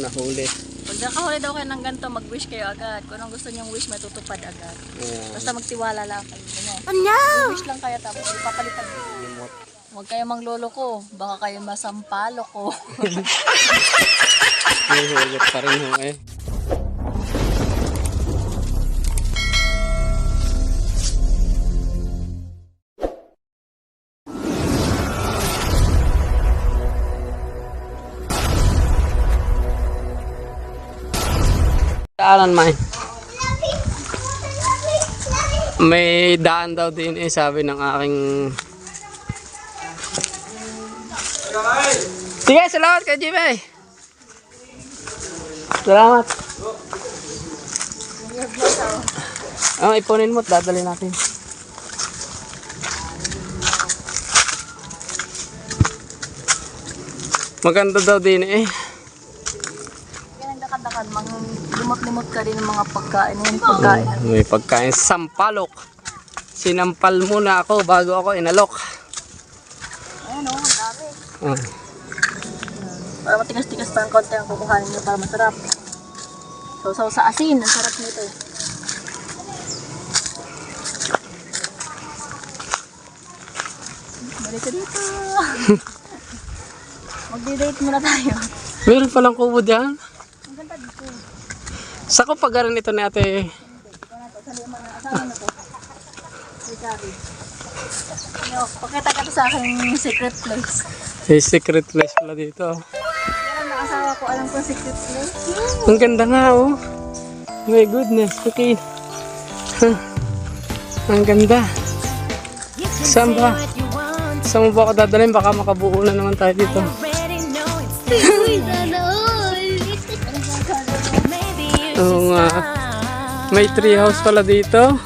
nahuli. Pag nakahuli daw kayo ng ganito, mag-wish kayo agad. Kung anong gusto niyong wish, matutupad agad. Ayan. Basta magtiwala lang kayo. Ano? Wish lang kayo tapos ipapalitan. Limot. Huwag kayo manglolo ko. Baka kayo masampalo ko. May hugot pa rin ho eh. Daanan may. May daan daw din eh sabi ng aking Sige, salamat kay Jimmy. Salamat. Ah, ipunin mo at dadali natin. Maganda daw din eh. Kaya nagdakad-dakad, mang lumot-lumot ka din ng mga pagkain. Yung pagkain. May pagkain sampalok. Sinampal muna ako bago ako inalok. Ayan o, ang dami. Ah. Para matigas-tigas pa ang konti ang kukuhanin niyo para masarap. So, sa asin, ang sarap nito. Balik ka dito. Magdi-date muna tayo. Meron palang kubo dyan. Sa ko pagaran ito ni ate. Pakita ka to sa aking secret place. May secret place pala dito. Yan ang asawa ko, alam ko secret place. Ang ganda nga oh. My goodness, okay. Huh. Ang ganda. Saan ba? Saan mo ba ako dadalhin? Baka makabuo na naman tayo dito. Oo nga. May tree house pala dito.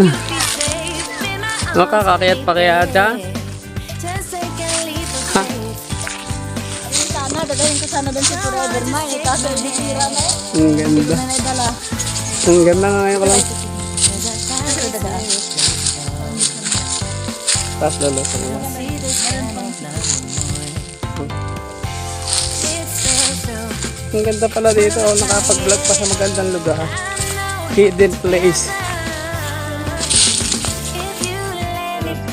Makakakayat pa kaya dyan? Ha? Ayun sana, dadahin ko sana doon si Forever Mine. Kaso hindi sira na eh. Ang ganda. Ang ganda nga ngayon ko lang. Tapos luluto mo. Ang ganda pala dito. Oh, nakapag-vlog pa sa magandang lugar. Hidden place.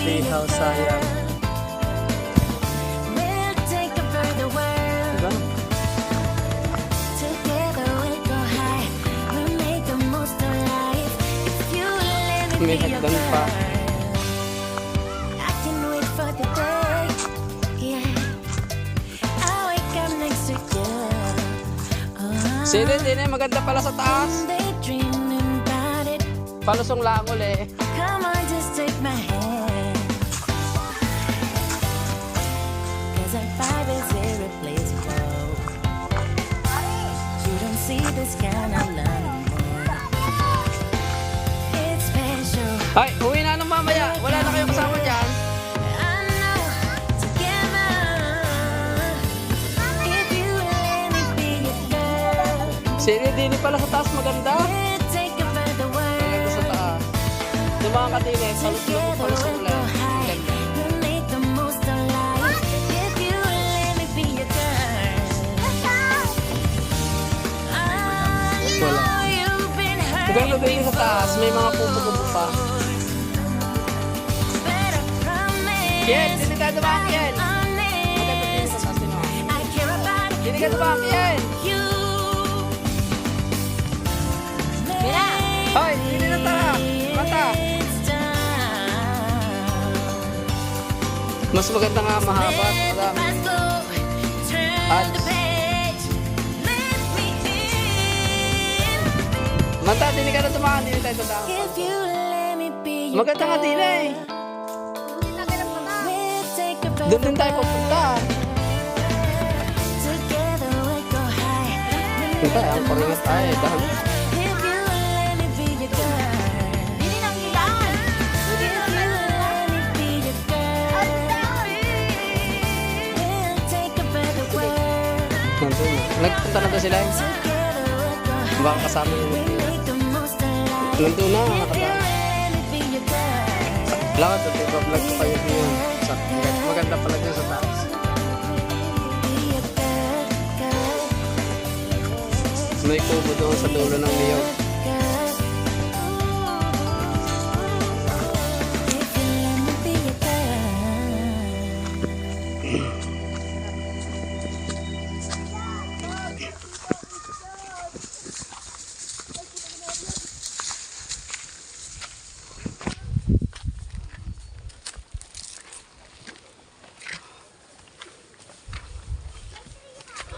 Tree house sayang. Diba? May hagdan pa. Sino din eh, maganda pala sa taas. Palusong lang uli. Come on, just take my hand. Cause our vibe is irreplaceable. You don't see this kind of love Eh, pala sa taas maganda. Maganda sa taas. Yung mga palusong we'll go lang. Ang high. ganda. We'll make the most of life. If you let me be your girl. I know you've been hurt. Maganda din sa taas. May mga kubo-kubo pa. Hindi ka dumaki Kiel. I'm Maganda din sa taas. Tino. I care about Hoy, hindi na tara. Mata. Mas maganda nga mahaba. at. Turn At-. Mata, hindi ka na tumakan. Hindi tayo dadaan. Maganda nga din eh. Doon din tayo pupunta. Punta, ang paringat tayo. Dahil Nagpunta na to sila. eh. Baka kasama life. Nandun na. Nakata. Lakad at iba vlog ko kayo maganda pala dyan sa taas. May kubo doon sa dulo ng niyog.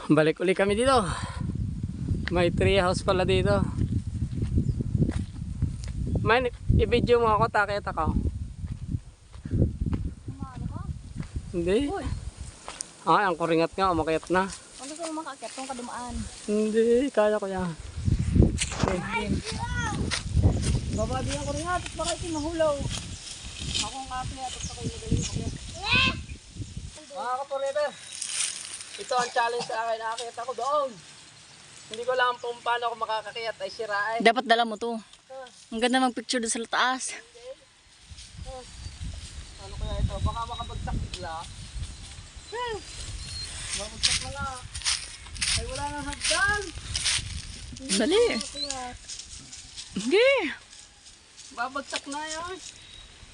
Balik uli kami dito. May tree house pala dito. Man, i-video mo ako, takit ako. Hindi. Ah, ang kuringat nga, umakyat na. Gusto mo makakit, kung kadumaan. Hindi, kaya ko yan. Babadi ako rin at baka ito mahulaw. Ako ang kape at ako yung magaling ako. Mga kapuriber, ito ang challenge sa akin. Nakakit ako doon. Hindi ko alam kung paano ako makakakiyat ay sirain. Dapat dala mo to. Ang ganda mag-picture doon sa taas. Ano kaya ito? Baka makabagsak bigla. Hmm. Makabagsak nga. Ay wala nang hagdan. Dali. Hindi. Babagsak na yan.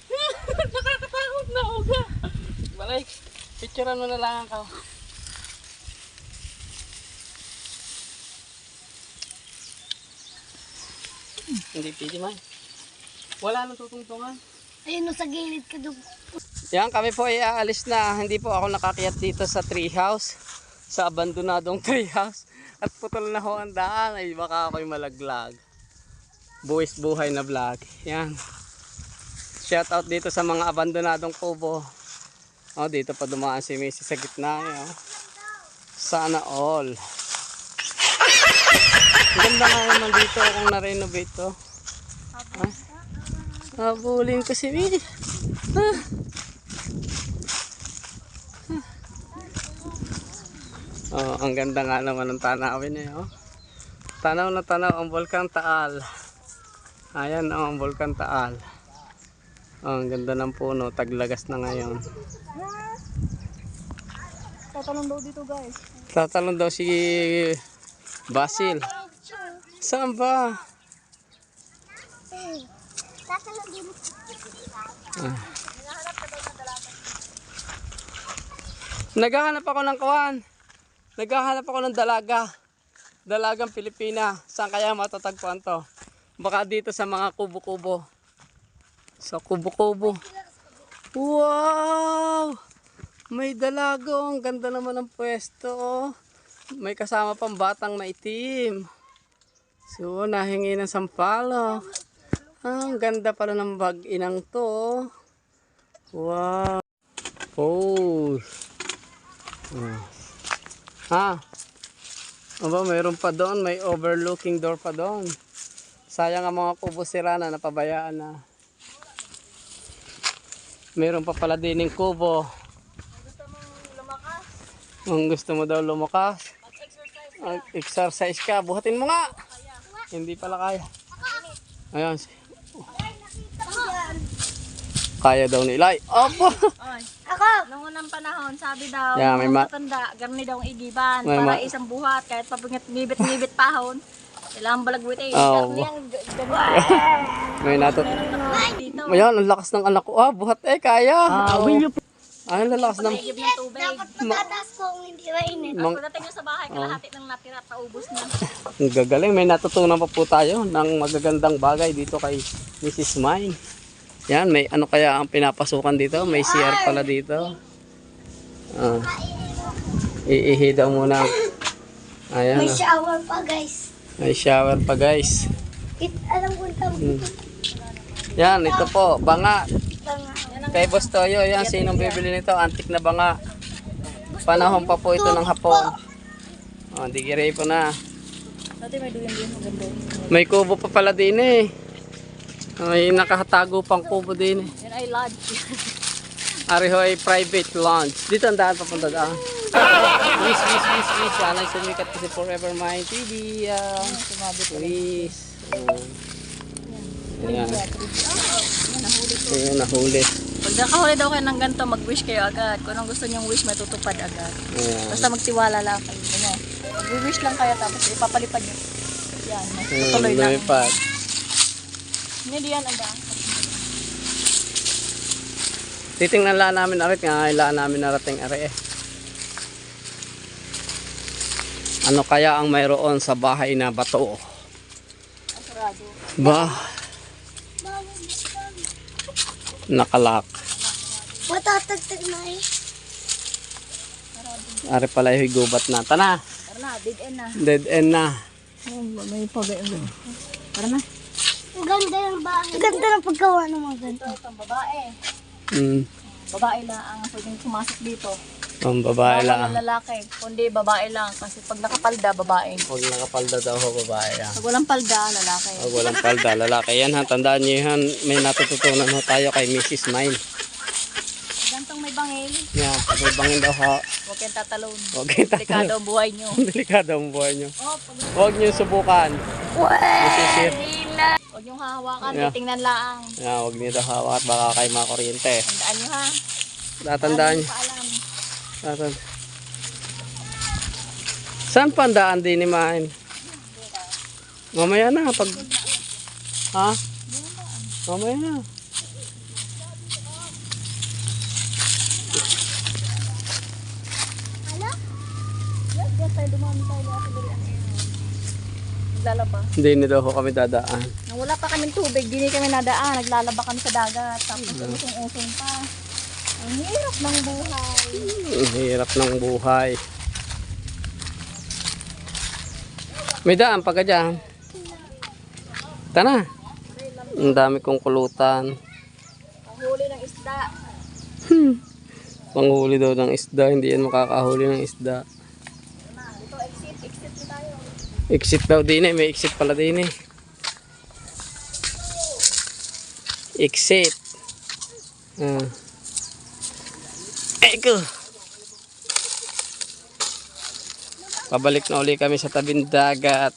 Nakakatakot na uga. Balik. Picturean mo na lang ako. Hindi pwede man. Wala nang tutungtungan. Ayun, no, sa gilid ka doon. Yan, kami po ay aalis na. Hindi po ako nakakiyat dito sa treehouse. Sa abandonadong treehouse. At putol na ho ang daan. Ay baka ako'y malaglag. Buwis buhay na vlog. Yan. Shout out dito sa mga abandonadong kubo. Oh, dito pa dumaan si Missy sa gitna. eh, Oh. Sana all. Ang ganda nga naman dito kung na-renovate to. Ah, Habulin ko si Missy. Ah. Oh, ang ganda nga naman ng tanawin eh, oh. Tanaw na tanaw ang Volcan Taal. Ayan oh, ang Volcan Taal. Oh, ang ganda ng puno, taglagas na ngayon. Tatalong daw dito guys. Tatalon daw si Basil. Saan ba? Din. Naghahanap ako ng kawan. Naghahanap ako ng dalaga. Dalagang Pilipina. Saan kaya matatagpuan to? Baka dito sa mga kubo-kubo. Sa kubo-kubo. Wow! May dalaga. oh. Ang ganda naman ng pwesto. oh. May kasama pang batang maitim. So, nahingi ng sampalok. Ah, ang ganda pala ng bag inang to. Wow. Oh. Ah. Ha? Aba, mayroon pa doon. May overlooking door pa doon. Sayang ang mga kubo sira na, napabayaan na. Mayroon pa pala din ng kubo. Kung gusto mo daw lumakas, mag-exercise ka, buhatin mo nga. Hindi pala kaya. Ayan. Kaya daw ni Eli. Opo! Ay. Ako! Noong unang panahon, sabi daw, Yeah, may ma- matanda, ganun daw ang igiban. May para isang buhat, kahit pabingit-ngibit-ngibit pahon. Kailangan balagwit eh. Oo. Ganun yung ganun. May. Dito. Ayan, ang lakas ng anak ko. Ah, buhat eh, kaya. Ah. Ay, ang lalakas ng... Igib ng tubig. Dapat matataas ko kung hindi mainit. Mang... Pagdating nyo sa bahay, kalahati ng natira, paubos na. Ang gagaling. May natutunan pa po tayo ng magagandang bagay dito kay Mrs. Mine. Yan, may ano kaya ang pinapasukan dito? May CR pala dito. Ah. Iihi daw muna. Ayan. May ah. shower pa, guys. May shower pa guys. It, alam ko tawag Hmm. Yan, ito po. Banga. Banga. Kay Boss Toyo. Yan, sinong bibili nito? Antik na banga. Panahon pa po ito ng hapon. Oh, di giray po na. Dati may duyan din. May kubo pa pala din eh. May nakatago pang kubo din eh. Yan ay lodge. Ariho ay private launch. Dito ang daan papunta daan. Wish, wish, wish, wish. Sana ay sumikat kasi Forever Mind TV. Uh, wish. Oh. Ayan. Yan, nahuli nakahuli daw kayo ng ganito, mag-wish kayo agad. Kung anong gusto niyong wish, matutupad agad. Ayan. Basta magtiwala lang kayo. Ano? Mag-wish lang kayo tapos ipapalipad niyo. Yan. Ayun, Tuloy lang. lumipad. Hindi yan ang daan. Titingnan lang namin arit nga, ilaan namin narating ari eh. Ano kaya ang mayroon sa bahay na bato? Ba? Nakalak. Matatagtag na eh. Ari pala yung gubat na. Tana, Tara na, dead end na. dead end na. Oh, may pagay. Tara na. Ang ganda ng bahay. Ang ganda ng paggawa ng mga ganito. Ito, itong babae. Mm, Babae lang ang pwedeng pumasok dito. ang babae lang. ang lalaki. Kundi babae lang. Kasi pag nakapalda, babae. Huwag nakapalda daw ho babae. ah. Pag walang palda, lalaki. Huwag walang palda, lalaki. Yan ha, tandaan niyo yan. May natututunan ho tayo kay Mrs. Mine. May bangil, Yan, kabibangin daw ho. huwag kayong tatalon. Huwag kayo Delikado ang buhay nyo. Delikado ang buhay niyo. Oh, pag Huwag niyo subukan. Masisir. huwag nyo hahawakan, Yeah. titingnan lang. Yan, huwag niyo daw hawak at baka kayo makuryente. Tandaan nyo ha. Tatandaan niyo. Paalam. Tatan- Saan pa ang daan din ni Main? Mamaya na pag... Ha? Mamaya na. Tayo dumami tayo. Ate Beri, ano yun? Naglalaba. Hindi ni daw ho kami dadaan. Nang wala pa kaming tubig, di kami nadaan. Naglalaba kami sa dagat. Tapos usong-usong pa. Ang hirap ng buhay. Ang hirap ng buhay. May daan pagka dyan. Tana. Ang dami kong kulutan. Ang huli ng isda. Panghuli daw ng isda. Hindi yan makakahuli ng isda. Ito, exit, exit na tayo. Exit daw din eh. May exit pala din eh. Exit. Ah. Eko. Pabalik na uli kami sa tabing dagat.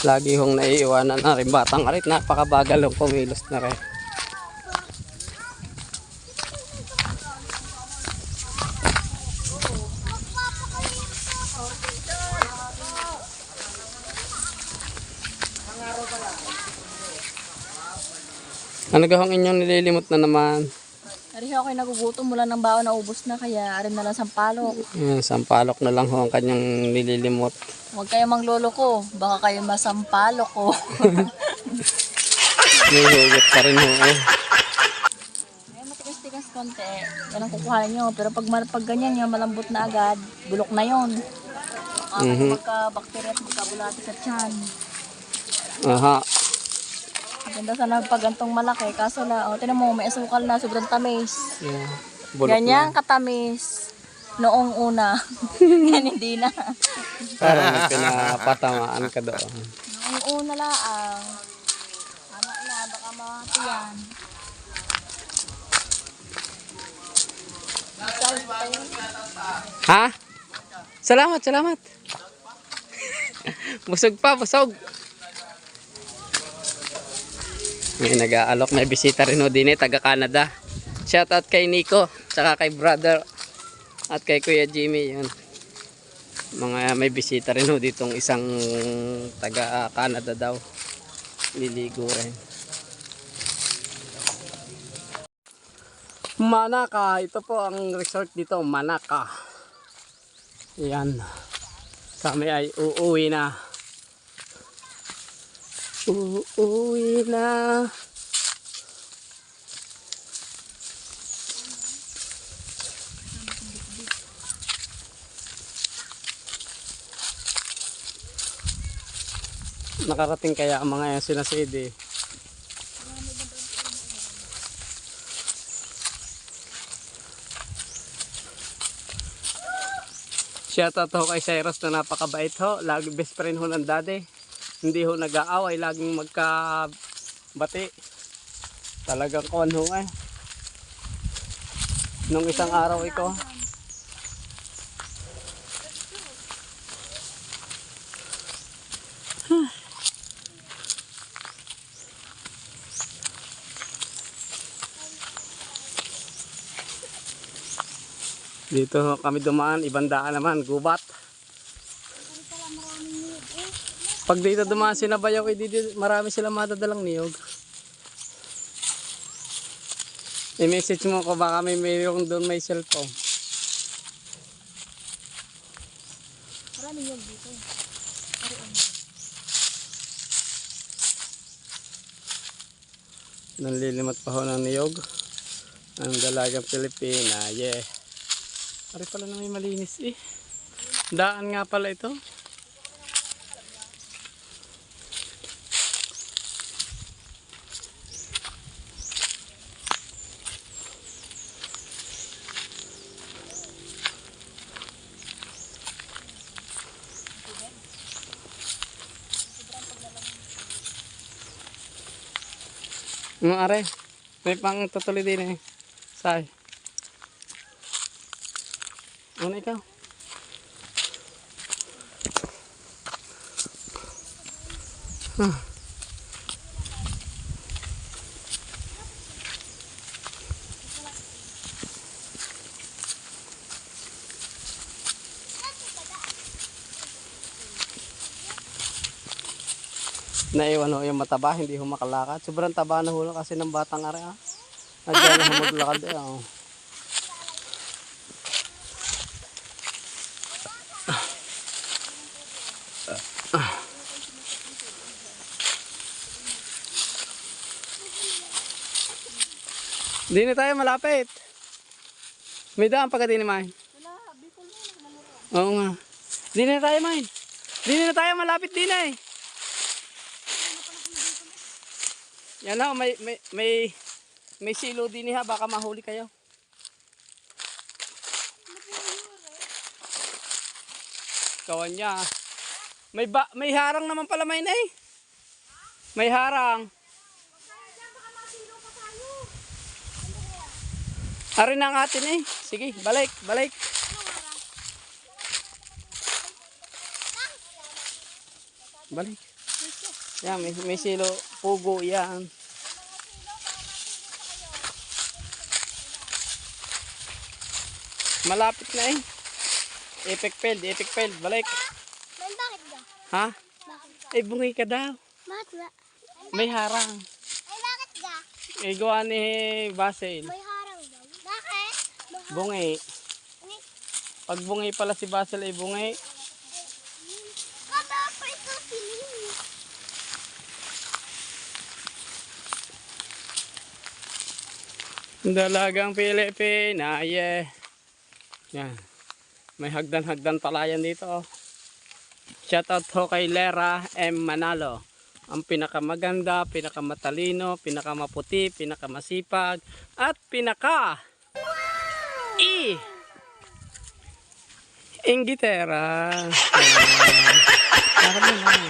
Lagi hong naiiwanan na rin batang arit. Napakabagal hong kumilos na rin. Ano gahong inyong nililimot na naman? Ari ako nagugutom mula ng baon na ubos na kaya arin na lang sampalok. Ayan, sampalok na lang ho ang kanyang nililimot. Huwag kayo manglolo ko. Baka kayo masampalok ko. May hugot pa rin ho eh. Matigas-tigas konti. Yan ang kukuha nyo. Pero pag, pag ganyan yung malambot na agad, bulok na yon. Uh, Mhm. Magka-bacteria at magkabulati sa tiyan. Aha. Maganda sana pag gantong malaki. Kaso na, oh, tinan mo, may asukal na, sobrang tamis. Yeah. Bulok Ganyan na. katamis. Noong una. Yan hindi na. Parang may pinapatamaan ka doon. Noong una laang. Ano na, baka matiyan. Ha? Salamat, salamat. busog pa, busog. May nag-aalok, may bisita rin ho din eh, taga Canada. Shout out kay Nico, tsaka kay brother at kay Kuya Jimmy, yun. Mga may bisita rin ho ditong isang taga ah, Canada daw. Liligo rin. Manaka, ito po ang resort dito, Manaka. Yan. Kami ay uuwi na. Uuwi na. Nakarating kaya ang mga yan sila si Eddie. Shoutout ho kay Cyrus na napakabait ho. Lagi best friend ho ng daddy hindi ho nag-aaway laging magkabati. Talagang kon ho eh nung isang araw ito. Dito kami dumaan ibang daan naman gubat. Pag dito dumaan si Nabayaw, eh, dito, marami silang madadalang niyog. I-message mo ko baka may mayroong doon may cellphone. Marami yun dito. Nanlilimat pa ho ng niyog. Ang dalagang Pilipina, yeah. Pare pala na may malinis eh. Daan nga pala ito. Mga are, may pang tutuloy din eh. Say. Ano ikaw? Huh. Naiwan ho yung mataba, hindi ho makalakad. Sobrang taba na ho kasi ng batang are ah. Nandiyan na ho maglakad eh. Oh. Di na tayo malapit. May daan pagka din May. Oo nga. Di na tayo May. Di na tayo malapit din eh. Yan na, may, may, may, may silo din ha, baka mahuli kayo. Kawan niya. May ba, may harang naman pala may nay. May harang. Ari na ang atin eh. Sige, balik, balik. Balik. Yan, may, may silo. Pugo yan. Malapit na eh. Epic failed, epic failed. Balik. Man, bakit ba? Ha? Bakit? Eh, bungay ka daw. Bakit ba? May harang. Ay, bakit ba? Eh, gawa ni Basil. May harang daw. Bakit? Bungay. Pag bungay pala si Basil ay bungay. Kata pa ito sinin. Dalagang Pilipina, yeah. Yan. May hagdan-hagdan palayan dito. Oh. Shoutout ho kay Lera M. Manalo. Ang pinakamaganda, pinakamatalino, pinakamaputi, pinakamasipag, at pinaka I Inggitera. Ayan. Bakit naman?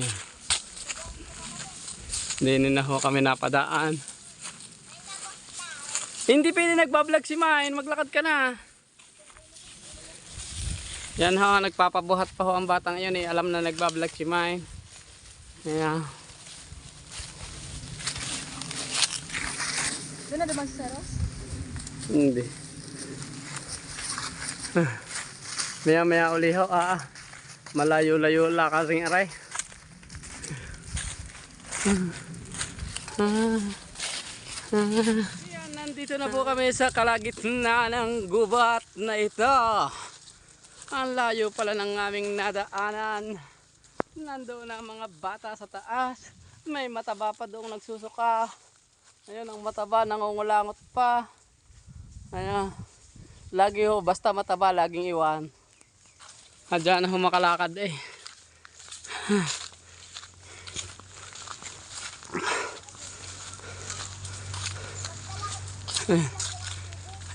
Yan. Hindi na ho kami napadaan. Hindi pwede nagbablog si Main. Maglakad ka na. Yan ho, nagpapabuhat pa ho ang batang yun eh. Alam na nagbablog si Main. Kaya, Doon na naman sa Saros? hindi. Maya maya uli ho, ah. ah. Malayo-layo la kasing aray. Yan, nandito na po kami sa kalagitnaan ng gubat na ito. Ang layo pala ng aming nadaanan. Nandoon na ang mga bata sa taas. May mataba pa doong nagsusuka. Ayun, ang mataba nangungulangot pa. Ayun. Lagi ho, basta mataba, laging iwan. Na ho makalakad eh.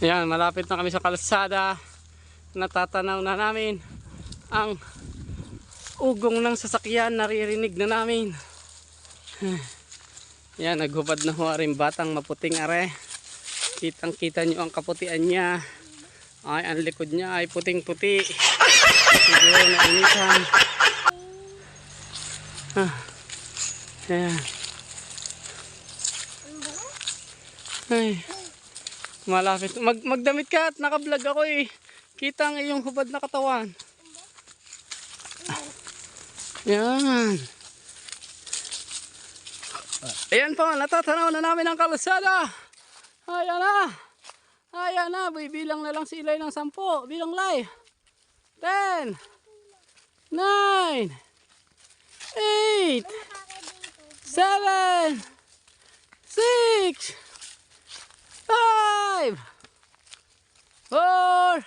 Ayan, malapit na kami sa kalsada. Natatanaw na namin ang ugong ng sasakyan. Naririnig na namin. Yan, naghubad na rin batang maputing are. Kitang kita nyo ang kaputian niya. Ay, ang likod niya ay puting puti. Siguro na initan. Ah. Ayan. Ay. Malapit. Mag magdamit ka at nakablog ako eh. Kita ang iyong hubad na katawan. Yan. Ayan po, natatanaw na namin ang kalsada. Ayan na. Ayan na, bibilang na lang si Ilay ng sampo. Bilang lay. Ten. Nine. Eight. Seven. Six. Five. Four.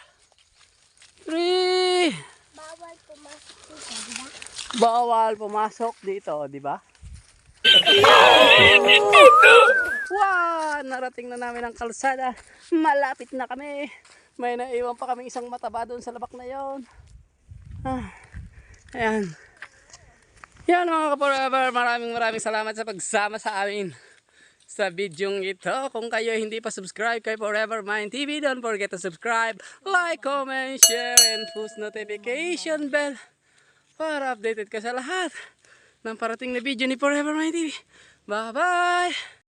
Three. Bawal pumasok dito, di ba? Bawal pumasok dito, di ba? Wow! Narating na namin ang kalsada. Malapit na kami. May naiwan pa kaming isang mataba doon sa labak na yon. Ah, ayan. Yan mga ka-forever, maraming maraming salamat sa pagsama sa amin sa bidyong ito. Kung kayo hindi pa subscribe kay Forever Mind TV, don't forget to subscribe, like, comment, share, and push notification bell para updated ka sa lahat ng parating na video ni Forever Mind TV. Bye-bye!